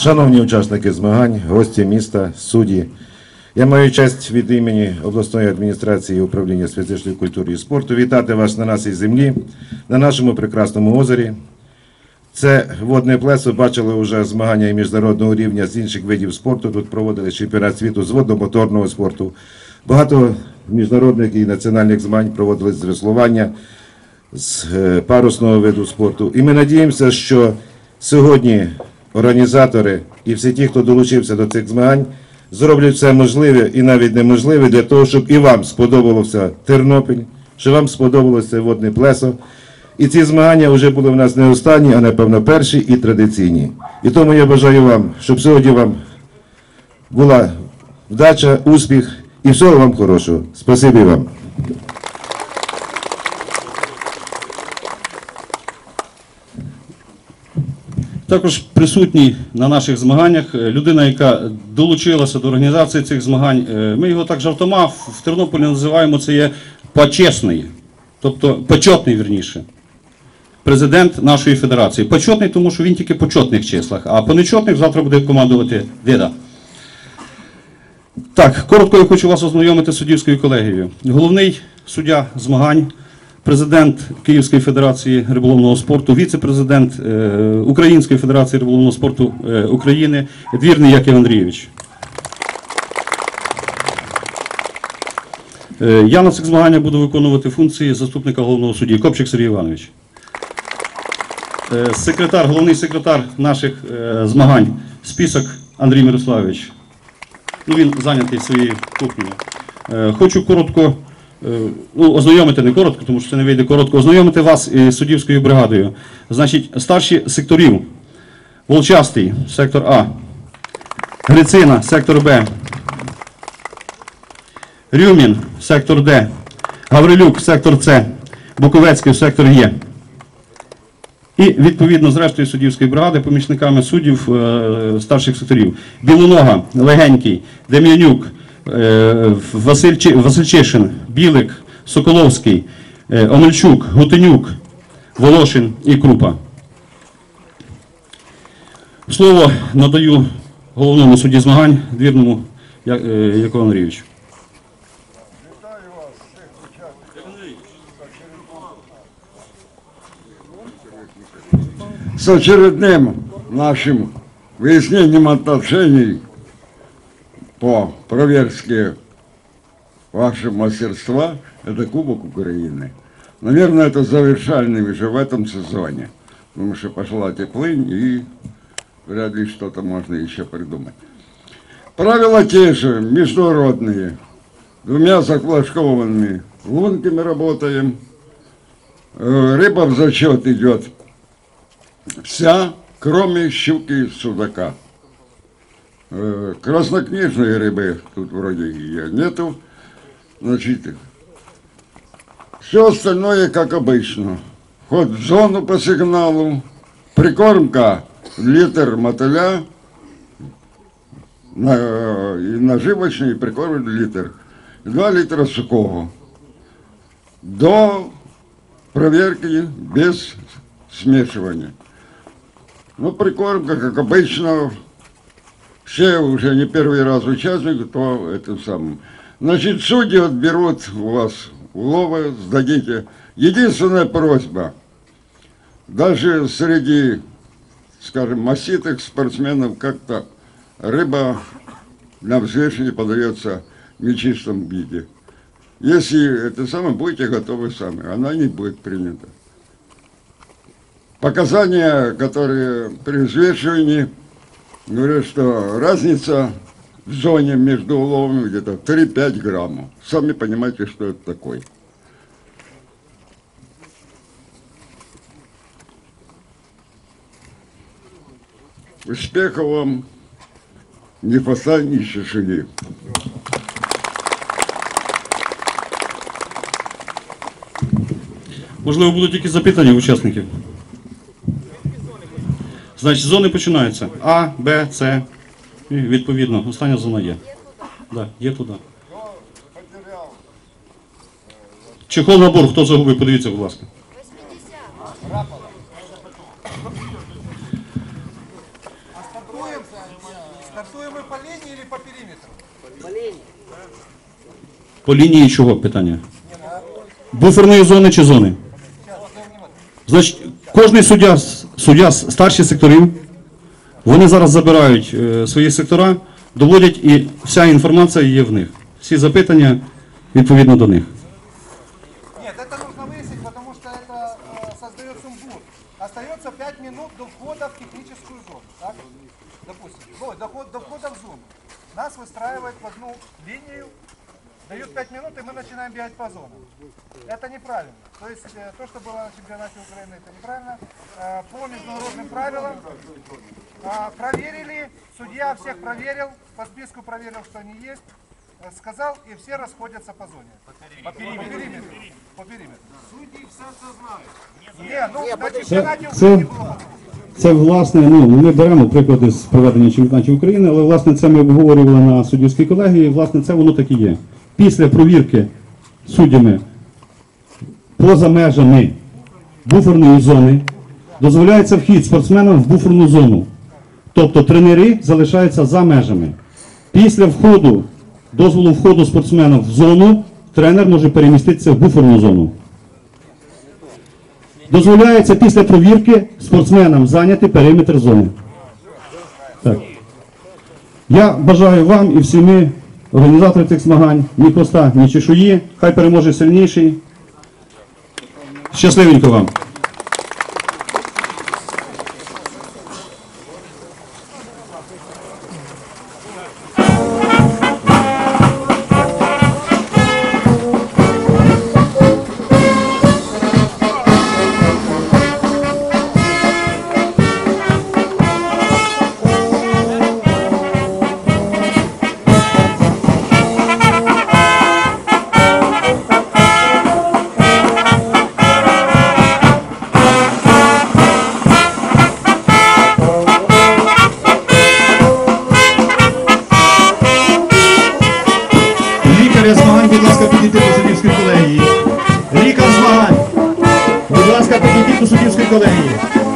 Шановні учасники змагань, гості міста, судді, я маю честь від імені обласної адміністрації управління з фізичної культури і спорту вітати вас на нашій землі, на нашому прекрасному озері. Це водне плесо бачили вже змагання і міжнародного рівня з інших видів спорту. Тут проводили чемпіонат світу з водно-моторного спорту. Багато міжнародних і національних змагань проводили з веслування, з е, парусного виду спорту. І ми надіємося, що сьогодні організатори і всі ті, хто долучився до цих змагань, зроблять все можливе і навіть неможливе для того, щоб і вам сподобався Тернопіль, щоб вам сподобалося водне плесо. І ці змагання вже були в нас не останні, а напевно перші і традиційні. І тому я бажаю вам, щоб сьогодні вам була вдача, успіх і всього вам хорошого. Спасибі вам. Також присутній на наших змаганнях е, людина, яка долучилася до організації цих змагань. Е, Ми його так жартома в Тернополі називаємо це є почесний, тобто почетний вірніше. Президент нашої федерації. Почетний, тому що він тільки по чотних числах, а по нечотних завтра буде командувати Деда. Так, коротко я хочу вас ознайомити з суддівською колегією. Головний суддя змагань, президент Київської федерації риболовного спорту, віце-президент е, Української федерації риболовного спорту е, України Двірний Яків Андрійович. Е, Я на цих змаганнях буду виконувати функції заступника головного судді Копчик Сергій Іванович. Секретар, головний секретар наших змагань Спісок Андрій Мирославович. Ну, він зайнятий своєю кухнею. Хочу коротко, ну, ознайомити не коротко, тому що це не вийде коротко, ознайомити вас із суддівською бригадою. Значить, старші секторів. Волчастий, сектор А. Грицина, сектор Б. Рюмін, сектор Д. Гаврилюк, сектор С. Буковецький, сектор Є. І відповідно з рештою суддівської бригади, помічниками суддів е, старших секторів. Білонога, Легенький, Дем'янюк, е, Василь, Васильчишин, Білик, Соколовський, е, Омельчук, Гутенюк, Волошин і Крупа. Слово надаю головному судді змагань, двірному е, Якову Андрійовичу. с очередным нашим выяснением отношений по проверке вашего мастерства. Это Кубок Украины. Наверное, это завершальный уже в этом сезоне. Потому что пошла теплынь и вряд ли что-то можно еще придумать. Правила те же, международные. Двумя зафлажкованными лунками работаем. Э, Рыба в зачет идет вся, кроме щуки и судака. Э, Краснокнижной рыбы тут вроде ее нету. Значит, все остальное как обычно. Ход в зону по сигналу, прикормка литр мотыля, на, и наживочный прикорм литр. 2 литра сухого. До проверки без смешивания. Ну, прикормка, как обычно, все уже не первый раз участник, то это самое. Значит, судьи отберут у вас уловы, сдадите. Единственная просьба, даже среди, скажем, масситых спортсменов как-то рыба на взвешивание подается в нечистом виде. Если это самое, будете готовы сами, она не будет принята. Показания, которые при взвешивании, говорят, что разница в зоне между уловами где-то 3-5 граммов. Сами понимаете, что это такое. Успехов вам, не фасад, ни шишели. Можливо, будуть якісь запитання учасників. Значить, зони починаються. А, Б, С. І відповідно, остання зона є. Да, є туди. Чехол набор, хто загубив, подивіться, будь ласка. Стартуем, стартуем мы по линии или по периметру? По лінії чого питання? Буферної зони чи зони? Значить, кожний суддя, суддя з старших секторів, вони зараз забирають е, свої сектора, доводять і вся інформація є в них. Всі запитання відповідно до них. Нет, это нужно выяснить, потому что это э, создает сумбур. Остается 5 минут до входа в техническую зону. Так? Допустим, ой, до, вход- до входа в зону. Нас выстраивают в одну линию, дают 5 минут, и мы начинаем бегать по зонам. Это неправильно. То есть э, то, что было на чемпионате Украины, это неправильно. Э, по международным правилам э, проверили, судья всех проверил, по списку проверил, что они есть, э, сказал, и все расходятся по зоне. По периметру. По периметру. Судьи все это знают. Не, ну на чемпионате це- Украины было. Це власне, ну ми беремо приклади з проведення чемпіонатів України, але власне це ми обговорювали на суддівській колегії. Власне, це воно так і є. Після провірки суддями поза межами буферної зони дозволяється вхід спортсменам в буферну зону. Тобто тренери залишаються за межами. Після входу, дозволу входу спортсмена в зону, тренер може переміститися в буферну зону. Дозволяється після провірки спортсменам зайняти периметр зони. Так. Я бажаю вам і всім ми, організатори цих змагань, ні хвоста, ні чешуї. Хай переможе сильніший. Щасливенько вам! Колегії. Лікар змагань.